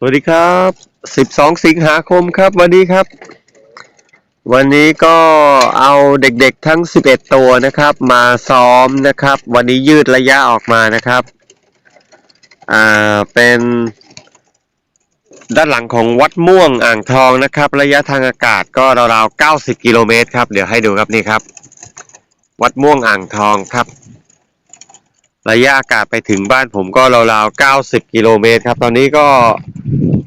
สวัสดีครับ 12 สิงหาคมครับวันนี้ครับ วันนี้ก็เอาเด็กๆทั้ง 11 ตัวนะครับ มาซ้อมนะครับ วันนี้ยืดระยะออกมานะครับ อ่า เป็นด้านหลังของวัดม่วงอ่างทองนะครับ ระยะทางอากาศก็ราวๆ 90 กิโลเมตรครับ เดี๋ยวให้ดูครับนี่ครับ วัดม่วงอ่างทองครับ ระยะอากาศไปถึงบ้านผมก็ราวๆ 90 กิโลเมตรครับ ตอนนี้ก็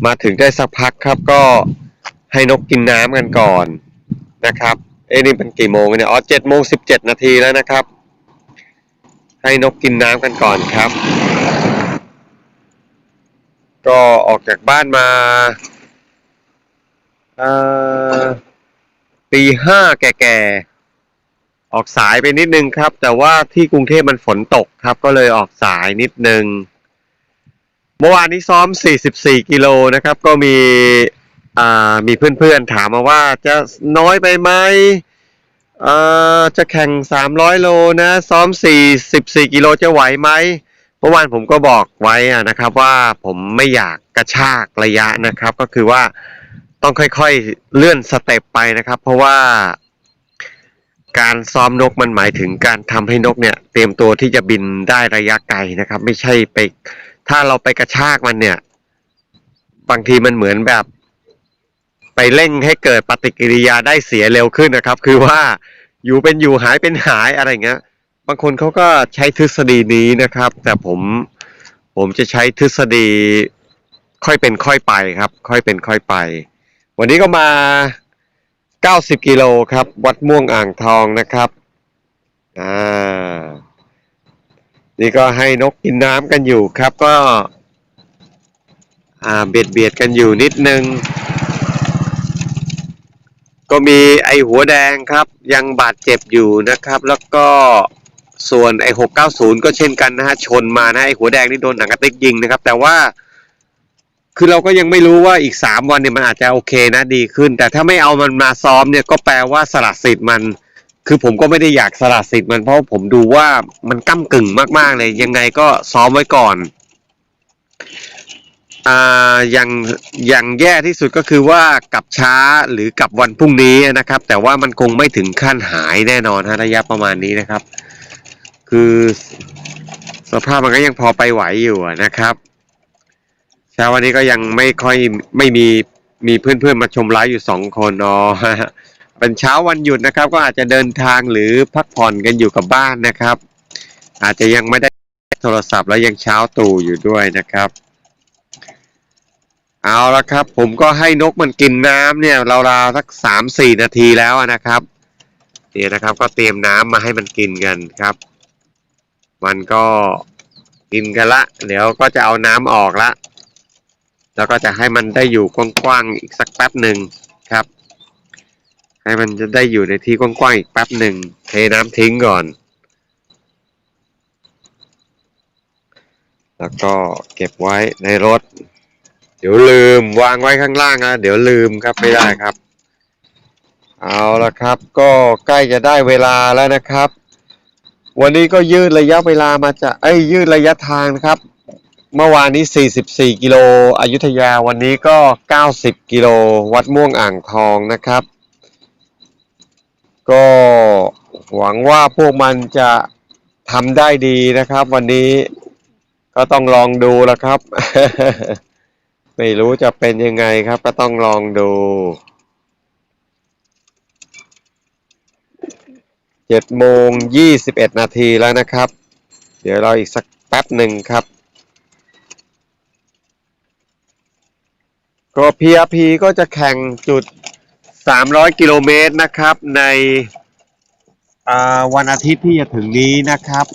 มาถึงได้สักพักครับก็ให้นกกินน้ำกันก่อนนะครับ เอ้นี่เป็นกี่โมงเนี่ย อ๋อ7โมง17นาทีแล้วนะครับ ให้นกกินน้ำกันก่อนครับ ก็ออกจากบ้านมาปีห้าแก่ๆ ออกสายไปนิดนึงครับ แต่ว่าที่กรุงเทพมันฝนตกครับ ก็เลยออกสายนิดนึง เมื่อวานนี้ซ้อม 44 กิโลนะครับ ก็มีอ่ามีเพื่อนๆถามมาว่าจะน้อยไปไหมอ่อจะแข่ง 300 โลนะ ซ้อม 44 กิโลจะไหวไหมเมื่อวานผมก็บอกไว้นะครับว่าผมไม่อยากกระชากระยะนะครับ ก็คือว่าต้องค่อยๆเลื่อนสเต็ปไปนะครับ เพราะว่าการซ้อมนกมันหมายถึงการทำให้นกเนี่ย เตรียมตัวที่จะบินได้ระยะไกลนะครับ ไม่ใช่ไป ถ้าเราไปกระชากมันเนี่ย บางทีมันเหมือนแบบ ไปเร่งให้เกิดปฏิกิริยาได้เสียเร็วขึ้นนะครับ คือว่าอยู่เป็นอยู่หายเป็นหายอะไรเงี้ย บางคนเขาก็ใช้ทฤษฎีนี้นะครับ แต่ผมผมจะใช้ทฤษฎีค่อยเป็นค่อยไปครับ ค่อยเป็นค่อยไป วันนี้ก็มา 90 กิโลครับ วัดม่วงอ่างทองนะครับ อ่า นี่ก็ให้นกกินน้ำกันอยู่ครับก็เบียดเบียดกันอยู่นิดนึง ก็มีไอหัวแดงครับ ยังบาดเจ็บอยู่นะครับ แล้วก็ส่วนไอ690ก็เช่นกันนะฮะชนมานะไอหัวแดงนี่โดนหนังกระติกยิงนะครับ แต่ว่าคือเราก็ยังไม่รู้ว่าอีก3วันเนี่ยมันอาจจะโอเคนะดีขึ้น แต่ถ้าไม่เอามันมาซ้อมเนี่ยก็แปลว่าสละสิทธิ์มัน คือผมก็ไม่ได้อยากสละสิทธิ์มันเพราะผมดูว่ามันก้ากึ่งมาก ๆ เลย ยังไงก็ซ้อมไว้ก่อนอ่าอย่างอย่างแย่ที่สุดก็คือว่ากลับช้าหรือกลับวันพรุ่งนี้นะครับ แต่ว่ามันคงไม่ถึงขั้นหายแน่นอนฮะระยะประมาณนี้นะครับ คือสภาพมันก็ยังพอไปไหวอยู่นะครับเช้าวันนี้ก็ยังไม่ค่อยไม่มีมีเพื่อนๆมาชมไลฟ์อยู่สองคนเนาะ เป็นเช้าวันหยุดนะครับ ก็อาจจะเดินทางหรือพักผ่อนกันอยู่กับบ้านนะครับ อาจจะยังไม่ได้โทรศัพท์แล้วยังเช้าตู่อยู่ด้วยนะครับ เอาละครับ ผมก็ให้นกมันกินน้ำเนี่ยราวๆสักสามสี่นาทีแล้วนะครับเนี่ยนะครับ ก็เตรียมน้ำมาให้มันกินกันครับ มันก็กินกันละ เดี๋ยวก็จะเอาน้ำออกละแล้วก็จะให้มันได้อยู่กว้างๆอีกสักแป๊บหนึ่งครับ ให้มันจะได้อยู่ในที่กว้างๆอีกแป๊บหนึ่งเทน้ำทิ้งก่อน แล้วก็เก็บไว้ในรถ เดี๋ยวลืมวางไว้ข้างล่างนะเดี๋ยวลืมครับไม่ได้ครับ เอาละครับ ก็ใกล้จะได้เวลาแล้วนะครับ วันนี้ก็ยืดระยะเวลามาจะเอ้ยยืดระยะทางนะครับ เมื่อวานนี้ 44 กิโลอยุธยาวันนี้ก็ 90 กิโลวัดม่วงอ่างทองนะครับ ก็หวังว่าพวกมันจะทำได้ดีนะครับ วันนี้ก็ต้องลองดูแล้วครับ ไม่รู้จะเป็นยังไงครับ ก็ต้องลองดูเจ็ดโมงยี่สิบเอ็ดนาทีแล้วนะครับ เดี๋ยวเราอีกสักแป๊บหนึ่งครับ ก็ PRP ก็จะแข่งจุด 300 กิโลเมตรนะครับในวันอาทิตย์ที่จะถึงนี้นะครับ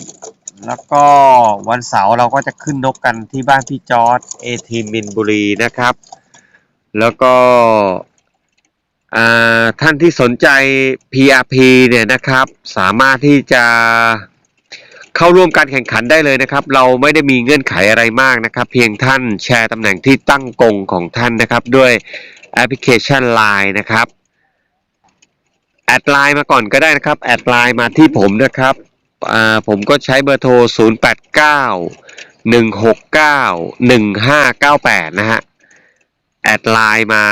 แล้วก็วันเสาร์เราก็จะขึ้นนกกันที่บ้านพี่จอร์ดเอทีมินบุรีนะครับ แล้วก็ท่านที่สนใจ PRP เนี่ยนะครับ สามารถที่จะเข้าร่วมการแข่งขันได้เลยนะครับ เราไม่ได้มีเงื่อนไขอะไรมากนะครับ เพียงท่านแชร์ตำแหน่งที่ตั้งกงของท่านนะครับ ด้วยแอปพลิเคชัน Line นะครับ แอดไลน์มาก่อนก็ได้นะครับ แอดไลน์มาที่ผมนะครับอ่าผมก็ใช้เบอร์โทร 0 8 9 1 6 9 1 5 9 8 นะฮะ แอดไลน์มา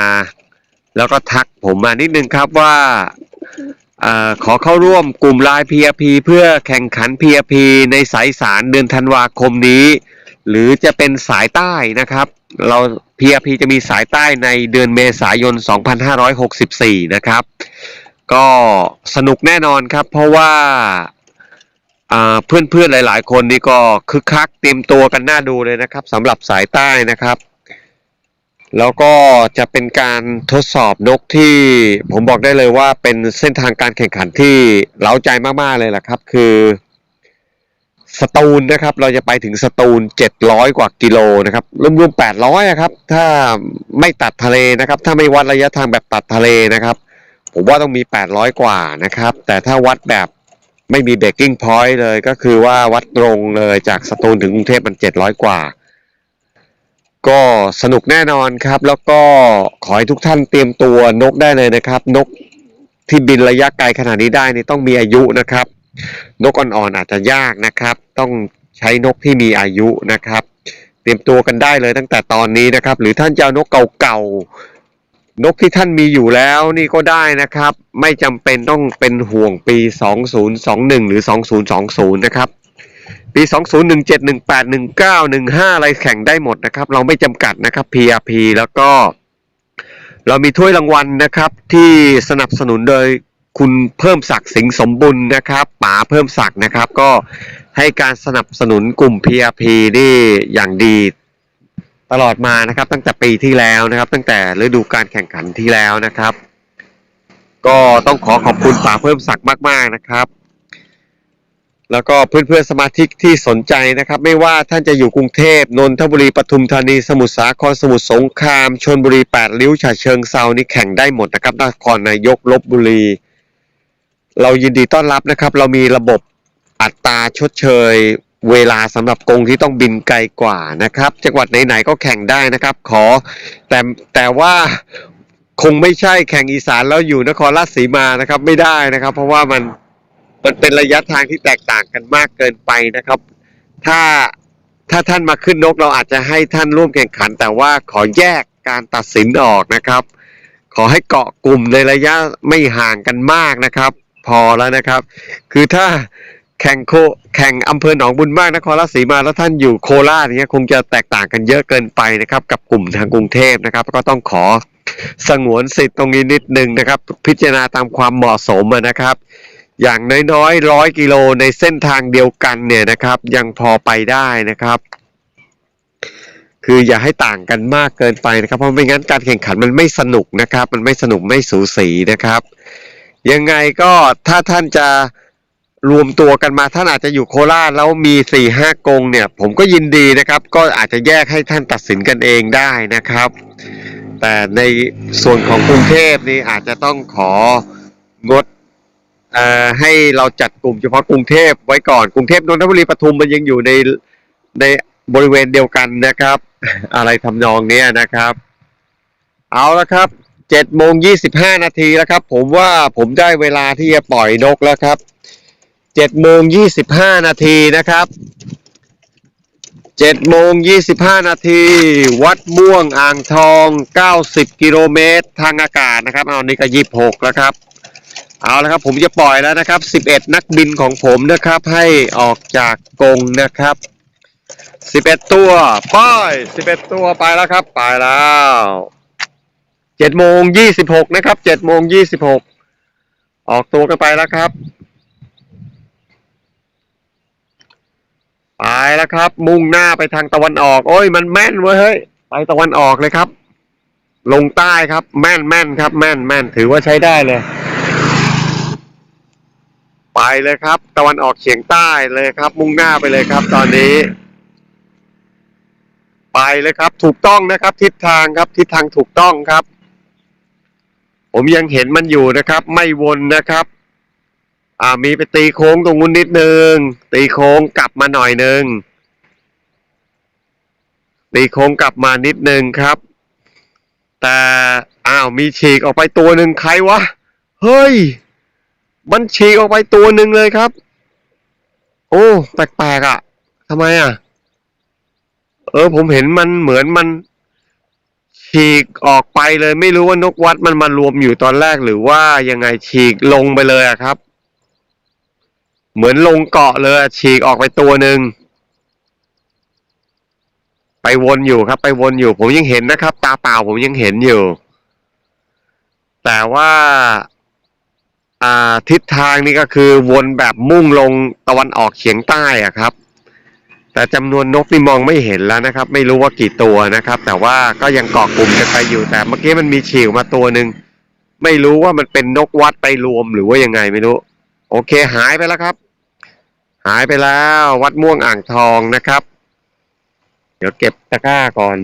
แล้วก็ทักผมมานิดนึงครับว่าอขอเข้าร่วมกลุ่มไลน์ PRP เพื่อแข่งขัน PRP ในสายสารเดือนธันวาคมนี้ หรือจะเป็นสายใต้นะครับ เรา PRP จะมีสายใต้ในเดือนเมษายน 2564 นะครับ ก็สนุกแน่นอนครับ เพราะว่าเพื่อนๆหลาย ๆ คนนี่ก็คึกคักเตรียมตัวกันน่าดูเลยนะครับสำหรับสายใต้นะครับ แล้วก็จะเป็นการทดสอบนกที่ผมบอกได้เลยว่าเป็นเส้นทางการแข่งขันที่เล้าใจมากๆเลยล่ะครับ คือสตูลนะครับ เราจะไปถึงสตูล700 กว่ากิโลนะครับรวมๆ800อะครับ ถ้าไม่ตัดทะเลนะครับ ถ้าไม่วัดระยะทางแบบตัดทะเลนะครับ ผมว่าต้องมี 800 กว่านะครับ แต่ถ้าวัดแบบไม่มีเบรกกิ้งพอยต์เลยก็คือว่าวัดตรงเลยจากสตูลถึงกรุงเทพมัน 700 กว่า ก็สนุกแน่นอนครับ แล้วก็ขอให้ทุกท่านเตรียมตัวนกได้เลยนะครับ นกที่บินระยะไกลขนาดนี้ได้นี่ต้องมีอายุนะครับ นกอ่อนๆอาจจะยากนะครับ ต้องใช้นกที่มีอายุนะครับ เตรียมตัวกันได้เลยตั้งแต่ตอนนี้นะครับ หรือท่านจะเอานกเก่าๆ นกที่ท่านมีอยู่แล้วนี่ก็ได้นะครับ ไม่จำเป็นต้องเป็นห่วงปี 2021 หรือ 2020 นะครับ ปี 2017 18 19 15 อะไรแข่งได้หมดนะครับ เราไม่จำกัดนะครับ PRP แล้วก็ เรามีถ้วยรางวัลนะครับ ที่สนับสนุนโดยคุณเพิ่มศักดิ์สิงสมบุญนะครับป๋าเพิ่มศักดิ์นะครับ ก็ให้การสนับสนุนกลุ่ม PRP นี่อย่างดี ตลอดมานะครับ ตั้งแต่ปีที่แล้วนะครับ ตั้งแต่ฤดูการแข่งขันที่แล้วนะครับ ก็ต้องขอขอบคุณป๋าเพิ่มศักดิ์มาก ๆนะครับ แล้วก็เพื่อนๆสมาชิกที่สนใจนะครับ ไม่ว่าท่านจะอยู่กรุงเทพนนทบุรีปทุมธานีสมุทรสาครสมุทรสงครามชนบุรีแปดริ้วฉะเชิงเซานี่แข่งได้หมดนะครับนครนายกลบบุรี เรายินดีต้อนรับนะครับ เรามีระบบอัตราชดเชย เวลาสำหรับกงที่ต้องบินไกลกว่านะครับ จังหวัดไหนๆก็แข่งได้นะครับ ขอแต่แต่ว่าคงไม่ใช่แข่งอีสานแล้วอยู่นครราชสีมานะครับ ไม่ได้นะครับ เพราะว่ามันมันเป็นระยะทางที่แตกต่างกันมากเกินไปนะครับ ถ้าถ้าท่านมาขึ้นนกเราอาจจะให้ท่านร่วมแข่งขัน แต่ว่าขอแยกการตัดสินออกนะครับ ขอให้เกาะกลุ่มในระยะไม่ห่างกันมากนะครับ พอแล้วนะครับ คือถ้า แข่งโคแข่งอำเภอหนองบุญมากนครราชสีมาแล้วท่านอยู่โคราชเงี้ยคงจะแตกต่างกันเยอะเกินไปนะครับ กับกลุ่มทางกรุงเทพนะครับ ก็ต้องขอสงวนสิทธิ์ตรงนี้นิดนึงนะครับ พิจารณาตามความเหมาะสมนะครับ อย่างน้อยๆร้อยกิโลในเส้นทางเดียวกันเนี่ยนะครับ ยังพอไปได้นะครับคืออย่าให้ต่างกันมากเกินไปนะครับ เพราะไม่งั้นการแข่งขันมันไม่สนุกนะครับ มันไม่สนุกไม่สูสีนะครับ ยังไงก็ถ้าท่านจะ รวมตัวกันมาท่านอาจจะอยู่โคราชแล้วมีสี่ห้ากงเนี่ย ผมก็ยินดีนะครับ ก็อาจจะแยกให้ท่านตัดสินกันเองได้นะครับ แต่ในส่วนของกรุงเทพนี่อาจจะต้องของดให้เราจัดกลุ่มเฉพาะกรุงเทพไว้ก่อนกรุงเทพนนทบุรีปทุมมันยังอยู่ในในบริเวณเดียวกันนะครับ อะไรทำนองนี้นะครับ เอาละครับเจ็ดโมงยี่สิบห้านาทีแล้วครับ ผมว่าผมได้เวลาที่จะปล่อยนกแล้วครับ เจ็ดโมงยี่สิบห้านาทีนะครับเจ็ดโมงยี่สิบห้านาที วัดม่วงอ่างทองเก้าสิบกิโลเมตรทางอากาศนะครับ เอานี่ก็ยี่สิบหกแล้วครับ เอาละครับผมจะปล่อยแล้วนะครับสิบเอ็ดนักบินของผมนะครับ ให้ออกจากกรงนะครับสิบเอ็ดตัวป้ายสิบเอ็ดตัวไปแล้วครับ ไปแล้วเจ็ดโมงยี่สิบหกนะครับเจ็ดโมงยี่สิบหกออกตัวกันไปแล้วครับ ไปแล้วครับ มุ่งหน้าไปทางตะวันออก โอ้ยมันแม่นเว้ยเฮ้ยไปตะวันออกเลยครับ ลงใต้ครับ แม่นแม่นครับ แม่นแม่นถือว่าใช้ได้เลย ไปเลยครับ ตะวันออกเฉียงใต้เลยครับ มุ่งหน้าไปเลยครับ ตอนนี้ ไปเลยครับ ถูกต้องนะครับ ทิศทางครับ ทิศทางถูกต้องครับ ผมยังเห็นมันอยู่นะครับ ไม่วนนะครับ อ่ามีไปตีโค้งตรงนู้นนิดนึง ตีโค้งกลับมาหน่อยนึง ตีโค้งกลับมานิดนึงครับ แต่อ้าวมีฉีกออกไปตัวหนึ่งใครวะ เฮ้ย มันฉีกออกไปตัวหนึ่งเลยครับ โอ้แปลกๆอะทำไมอะ เออผมเห็นมันเหมือนมันฉีกออกไปเลยไม่รู้ว่านกวัดมันมารวมอยู่ตอนแรกหรือว่ายังไงฉีกลงไปเลยอะครับ เหมือนลงเกาะเลยฉีกออกไปตัวหนึ่งไปวนอยู่ครับ ไปวนอยู่ ผมยังเห็นนะครับ ตาเปล่าผมยังเห็นอยู่ แต่ว่าอ่าทิศทางนี่ก็คือวนแบบมุ่งลงตะวันออกเฉียงใต้อะครับ แต่จำนวนนกนี่มองไม่เห็นแล้วนะครับ ไม่รู้ว่ากี่ตัวนะครับ แต่ว่าก็ยังเกาะกลุ่มกันไปอยู่ แต่เมื่อกี้มันมีฉีกมาตัวหนึ่งไม่รู้ว่ามันเป็นนกวัดไปรวมหรือว่ายังไงไม่รู้ โอเคหายไปแล้วครับ หายไปแล้ววัดม่วงอ่างทองนะครับ เดี๋ยวเก็บตะกร้าก่อน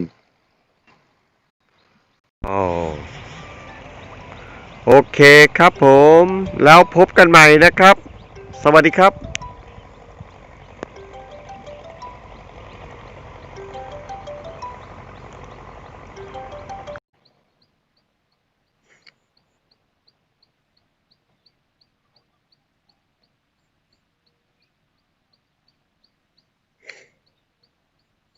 อ๋อโอเคครับผม แล้วพบกันใหม่นะครับ สวัสดีครับ